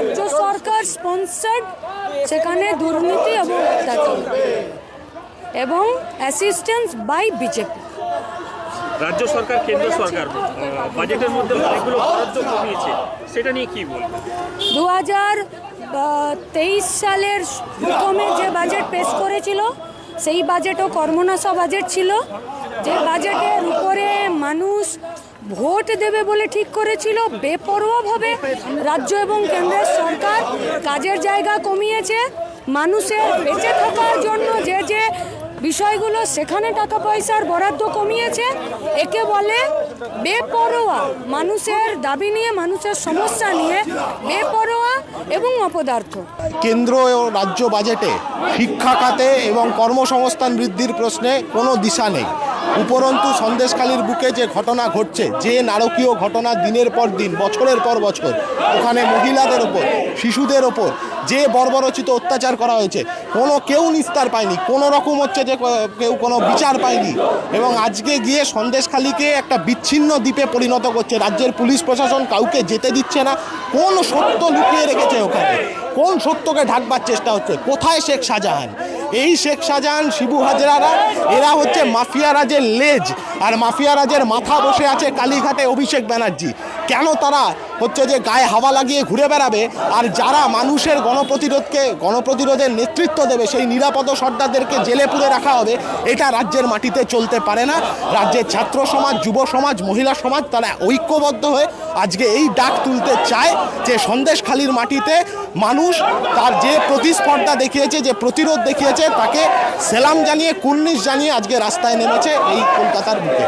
রাজ্য সরকার স্পন্সার্ড সেখানে দুর্নীতি এবং অত্যাচার এবং অ্যাসিস্ট্যান্স বাই বিজেপি রাজ্য সরকার কেন্দ্র সরকার বাজেটের মধ্যে অনেকগুলো বরাদ্দ কমিয়েছে সেটা নিয়ে কি বলবেন? দু হাজার তেইশ সালের প্রথমে যে বাজেট পেশ করেছিল সেই বাজেটও কর্মনাশা বাজেট ছিল। যে বাজেটের উপরে মানুষ ভোট দেবে বলে ঠিক করেছিল বেপরোয়াভাবে রাজ্য এবং কেন্দ্রের সরকার। কাজের জায়গা কমিয়েছে, মানুষের বেঁচে থাকার জন্য যে যে বিষয়গুলো, সেখানে টাকা পয়সার বরাদ্দ কমিয়েছে। একে বলে বেপরোয়া, মানুষের দাবি নিয়ে, মানুষের সমস্যা নিয়ে বেপরোয়া এবং অপদার্থ। কেন্দ্র ও রাজ্য বাজেটে শিক্ষা খাতে এবং কর্মসংস্থান বৃদ্ধির প্রশ্নে কোনো দিশা নেই। উপরন্তু সন্দেশখালীর বুকে যে ঘটনা ঘটছে, যে নারকীয় ঘটনা দিনের পর দিন, বছরের পর বছর, ওখানে মহিলাদের ওপর, শিশুদের ওপর যে বর্বরচিত অত্যাচার করা হয়েছে, কোনো কেউ নিস্তার পায়নি, কোনো রকম হচ্ছে যে কেউ কোনো বিচার পায়নি এবং আজকে গিয়ে সন্দেশখালীকে একটা বিচ্ছিন্ন দ্বীপে পরিণত করছে। রাজ্যের পুলিশ প্রশাসন কাউকে যেতে দিচ্ছে না। কোন সত্য লুকিয়ে রেখেছে ওখানে? কোন সত্যকে ঢাকবার চেষ্টা হচ্ছে? কোথায় শেখ শাহজাহান? এই শেখ শাহজাহান, শিবু হাজরারা, এরা হচ্ছে মাফিয়া রাজের লেজ। আর মাফিয়া রাজের মাথা বসে আছে কালীঘাটে অভিষেক ব্যানার্জি। কেন তারা হচ্ছে যে গায়ে হাওয়া লাগিয়ে ঘুরে বেড়াবে? আর যারা মানুষের গণপ্রতিরোধকে, গণপ্রতিরোধের নেতৃত্ব দেবে, সেই নিরাপদ সর্দারদেরকে জেলে পুরে রাখা হবে, এটা রাজ্যের মাটিতে চলতে পারে না। রাজ্যের ছাত্র সমাজ, যুব সমাজ, মহিলা সমাজ, তারা ঐক্যবদ্ধ হয়ে আজকে এই ডাক তুলতে চায় যে সন্দেশখালির মাটিতে মানুষ তার যে প্রতিস্পর্ধা দেখিয়েছে, যে প্রতিরোধ দেখিয়েছে, তাকে সেলাম জানিয়ে, কুর্নিশ জানিয়ে আজকে রাস্তায় নেমেছে এই কলকাতার বুকে।